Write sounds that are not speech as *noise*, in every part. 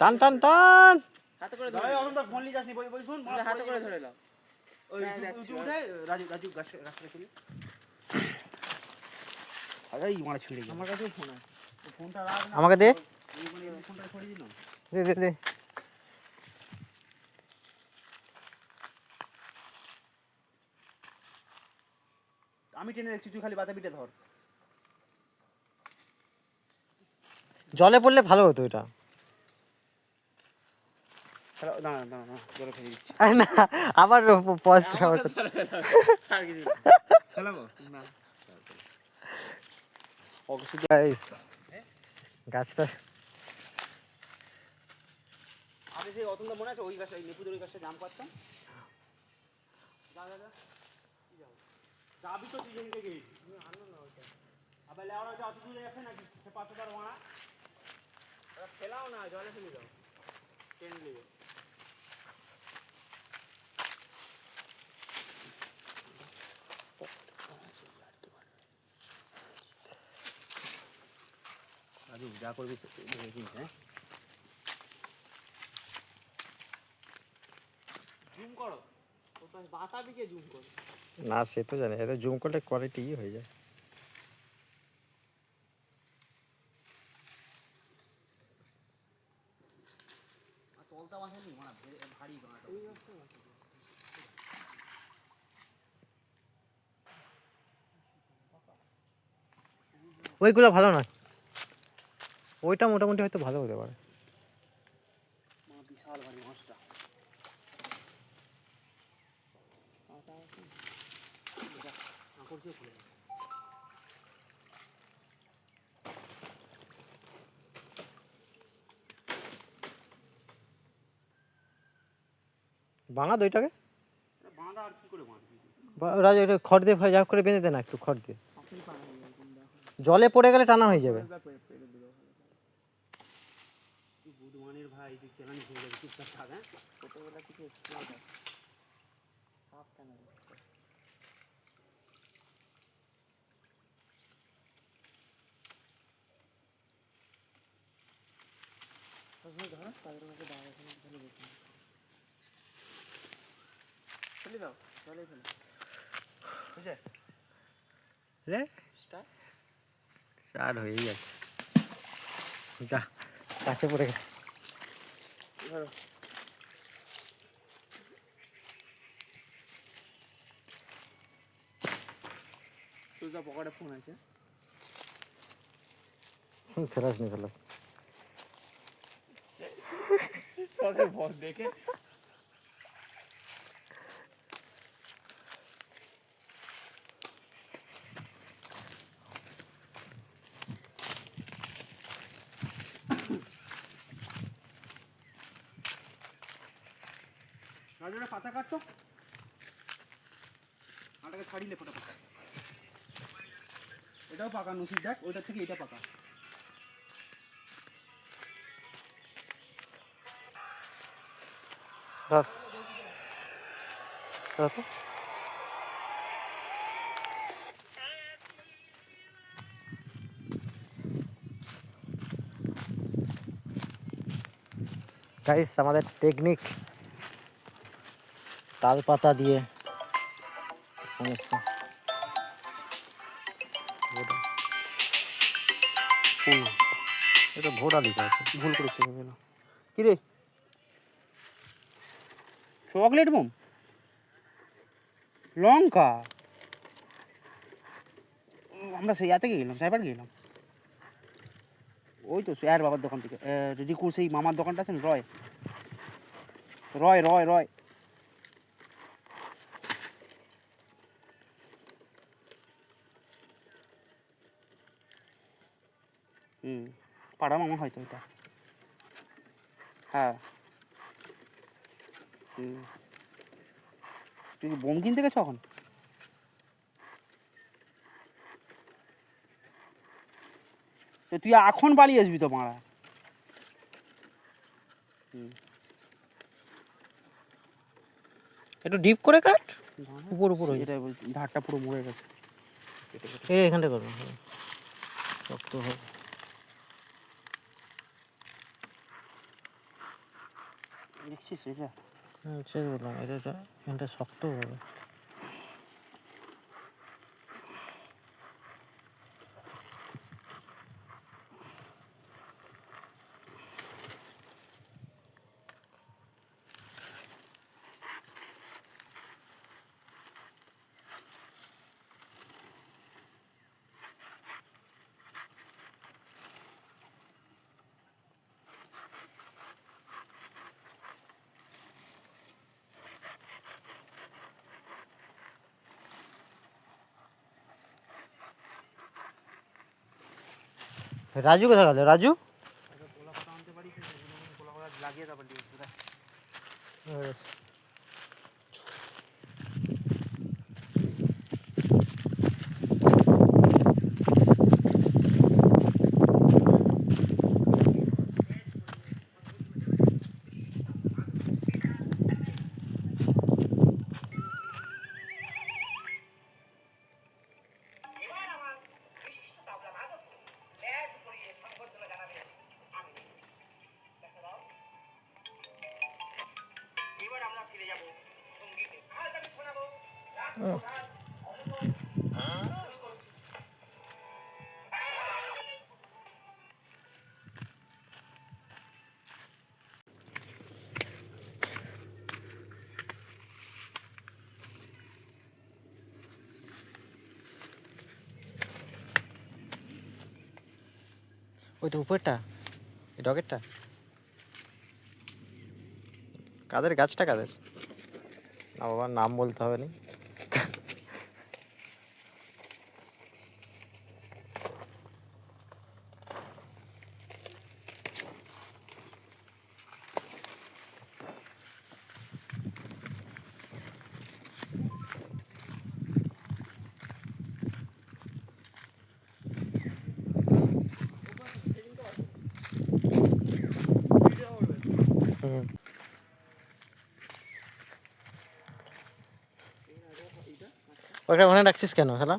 টান টান টান। হাতে করে ধরে নাও। ফোন নিয়ে যাসনি বই বই শুন। হাতে করে ধরে নাও। ওই উঁচু উঠে রাজু রাজু গাছ গাছ চলে আরে এই মারা ছিঁড়ে গেল আমার কাছেও ফোন আছে। ফোনটা রাখ না। আমাকে দে। ফোনটা ছড়িয়ে দিন দে দে দে। আমি টেনে রাখছি তুই খালি বাতাবিটা ধর। জলে পড়লে ভালো হতো এটা খেলা দাঁড়া দাঁড়া দাঁড়া জলে ফেলে দিচ্ছি আরে না আবার পজ করা না। না গাছটা আমি সেই অতনটা মনে আছে? ওই গাছটা ওই নেপুদের ওই গাছটা জাম যাও? যাবি তো তুই যেদিকে গেলি আবার লেওড়া যে অত দূরে গেছে নাকি? সে পাথর তার মারা ফেলাও না জলে ফেলে দাও। ট্রেন নেবে রাজু যা করবি হ্যাঁ? জুম করো। বাতাবিকে জুম করো। না সে তো জানি। এটা জুম করলে কোয়ালিটি হয়ে যায়। ভারী ওইগুলো ভালো না ওইটা মোটামুটি হয়তো ভালো হতে পারে। বিশাল ভারী মাছটা। বাঙা দইটাকে রাজা খড় দিয়ে যা করে বেঁধে দে না একটু খড় দিয়ে। জলে পড়ে গেলে টানা হয়ে যাবে পেরে পেরে দিল তুই বুধমানের ভাই তুই হয়ে যাবে চুপচাপ থাক হ্যাঁ? ছোটবেলা থেকে এক্সপ্লোর সাপ কেন দেখতে? ধরো তাদের মধ্যে দাঁড়া ওখানে ফেলে দেখি ফেলে দাও জলে ফেলে বুঝলে? রে স্টার চার হয়েই যাচ্ছে। যা কাছে পড়ে গেছে। ধরো। তুই পকেটে ফোন আছে। ফেলাস নি ফেলাস। দেখে। রাজুটা পাতা কাটতো। আটাকে ছাড়িলে ফটাফট। এটাও পাকা নসির দেখ, ওইটার থেকে এটা পাকা। ধর। গাইস আমাদের টেকনিক তাল পাতা দিয়ে এটা ঘোড়া লিখা আছে। ভুল করেছি ভেবে না। কি রে? Chocolate bomb? লঙ্কা? আমরা সেই ইয়াতে গেলাম, সাইবার গেলাম। ওই তো আর বাবার দোকান থেকে। রিকুর সেই মামার দোকানটা আছে রয়। রয় রয় রয়। হুম পাড়া মামা হয়তো এটা। হ্যাঁ। হুম। তুই বোম কিনতে গেছো এখন? তুই এখন পালিয়ে আসবি তো মারা একটু ডিপ করে কাট উপর উপর এটাই ধারটা পুরো মরে গেছে। এখানটা করো। হ্যাঁ। শক্ত হবে। দেখছিস এটা? সে বললাম এটা এটা শক্ত হবে। রাজু কোথায় গেল? রাজু? লাগিয়ে ওই তো উপরটা? এই ডগেরটা কাদের? গাছটা কাদের? না বাবা নাম বলতে হবে না। ওখানে ওখানে রাখছিস কেন শালা?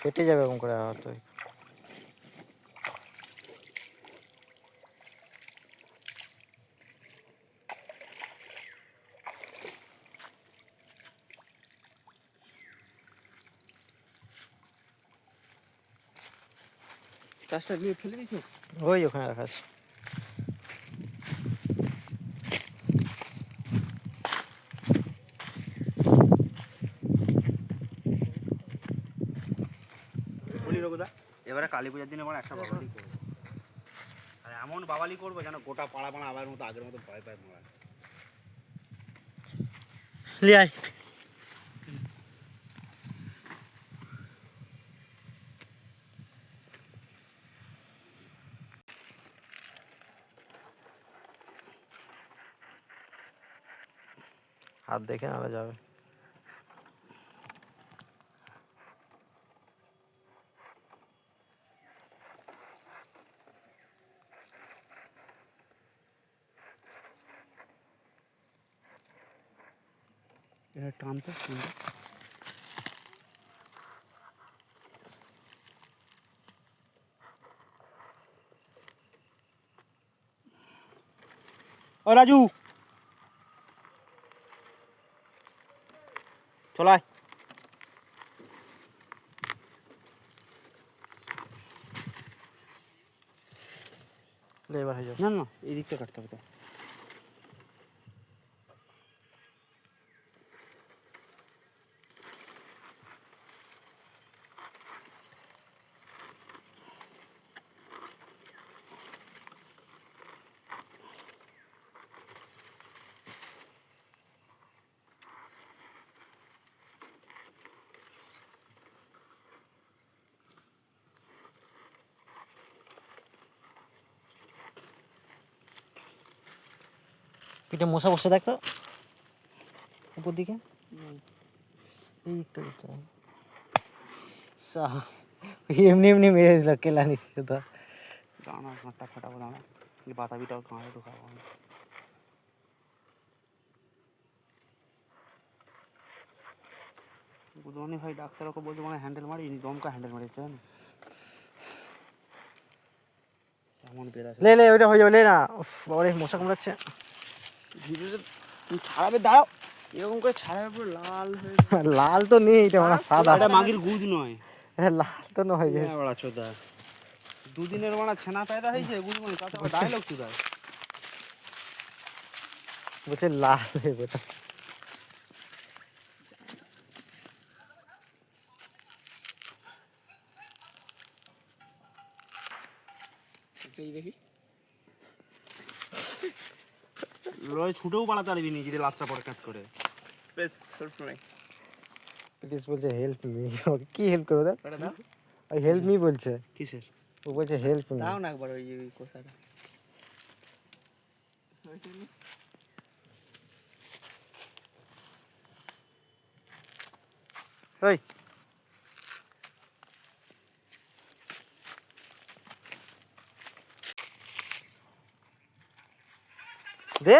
কেটে যাবে এরকম করে হয়তো গাছটা নিয়ে ফেলে দিছো ওই ওখানে রাখা আছে। এবারে কালী পূজার দিনে আমার একটা বাবালি করব। আর এমন বাবালি করব যেন গোটা পাড়া পাড়া আবার মতো আগের মতো ভয় পায় মোড়া লি দেখে নাহলে যাবে এটা টানতে শুনতে ও রাজু চলায় লে, এবার হয়ে যাবে। না না এই দিকটা কাটতে হবে পিঠে মশা বসে থাকতো উপর দিকে। এই একটু দেখতে এমনি এমনি মেরে দিল কেলা নিচ্ছি তো। দাঁড়া হাঁটটা ফাটাবো দাঁড়া। এই বাতাবিটাও গাঁড়ে ঢোকাবো। আমি বুধবানি ভাই ডাক্তার ওকে বলছে মানে হ্যান্ডেল মারি দমকা হ্যান্ডেল মারিছে জানো লে লে ওইটা হয়ে যাবে লে না। বাবা মশা কামড়াচ্ছে। ভিডিওটা তুমি ছাড়াবে দাঁড়াও। এরকম করে ছাড়াবে পুরো লাল হয়ে *laughs* লাল তো নেই এটা মানে সাদা। এটা মাগির গুজ নয়। লাল তো নয়। হ্যাঁ বড়া চোদা দুদিনের মানে ছানা পায়দা হয়েছে তাতে আবার ডায়লগ চুদা বলছে লাল হয়ে গেছে দেখি। লড়াই ছুটেও পালাতে পারবি নি যদি লাস্টটা পরে কাজ করে। প্লিজ বলছে হেল্প মি কি হেল্প করব দেখ? ওটা ওই হেল্প মি বলছে। কিসের? ও বলছে হেল্প মি দাও না একবার ওই ওই ওই। দে।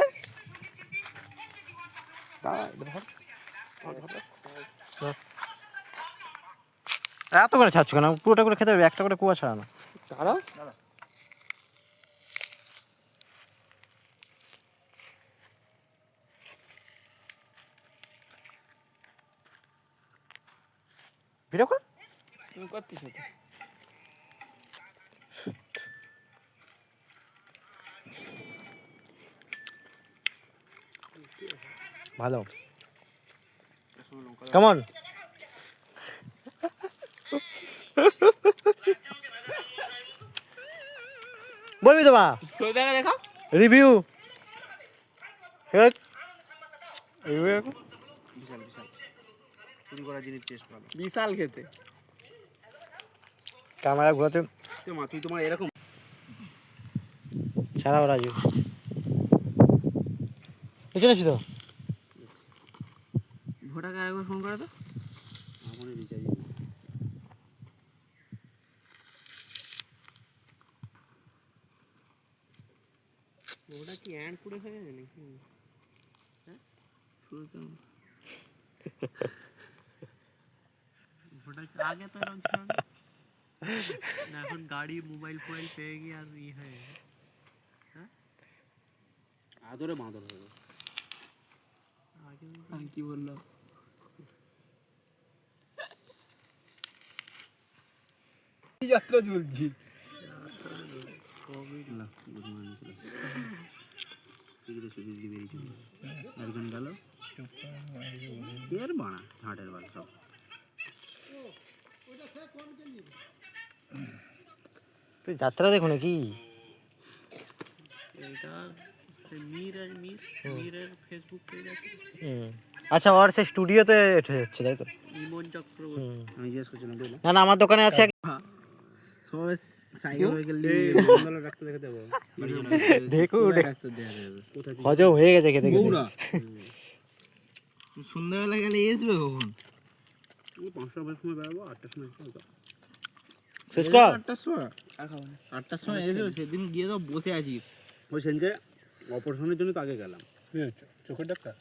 এত করে ছাড়ছো কেন? পুরোটা করে খেতে হবে একটা করে কুয়া ছাড়ানো। দাঁড়াও। ভিডিও কর। তুমি করতেছ তো ভালো। কেমন বলবি তো বা? রিভিউ বিশাল খেতে। ক্যামেরা ঘোরাতে মা তুই তোমার এরকম ছাড়াও রাজু। পেছনে আছি তো? ভোটাকে আরেকবার ফোন করে তো। আমার রিচার্জ ওটা কি অ্যান্ড পুড়ে হয়ে গেছে নাকি? হ্যাঁ? শুরু তো। ভোটার আগে তো এরকম ছিল না? না, এখন গাড়ি মোবাইল ফোবাইল পেয়ে গিয়ে আর ই হয়ে গেছে। আদরে বাঁদর হবে আগে আমি কি বললাম যাত্রা চলছি। একজন গেল এর বানা হাটের বাল সব তুই যাত্রা দেখো নাকি সে। আচ্ছা ওর সেই স্টুডিওতে হচ্ছে তাই তো। আমি জিজ্ঞেস করছিলাম না না আমার দোকানে আছে এক- সবাই যাবে। কোথায় হজম হয়ে গেছে খেতে সন্ধ্যাবেলা গেলে আসবে কখন? পাঁচটা সময় বেরোবো আটটার সময় শেষ কর। আটটার সময়? আটটার সময় এসে সেদিন গিয়ে তো বসে আছি। ওই সেদিনকে অপারেশনের জন্য তো আগে গেলাম। চোখের ডাক্তার?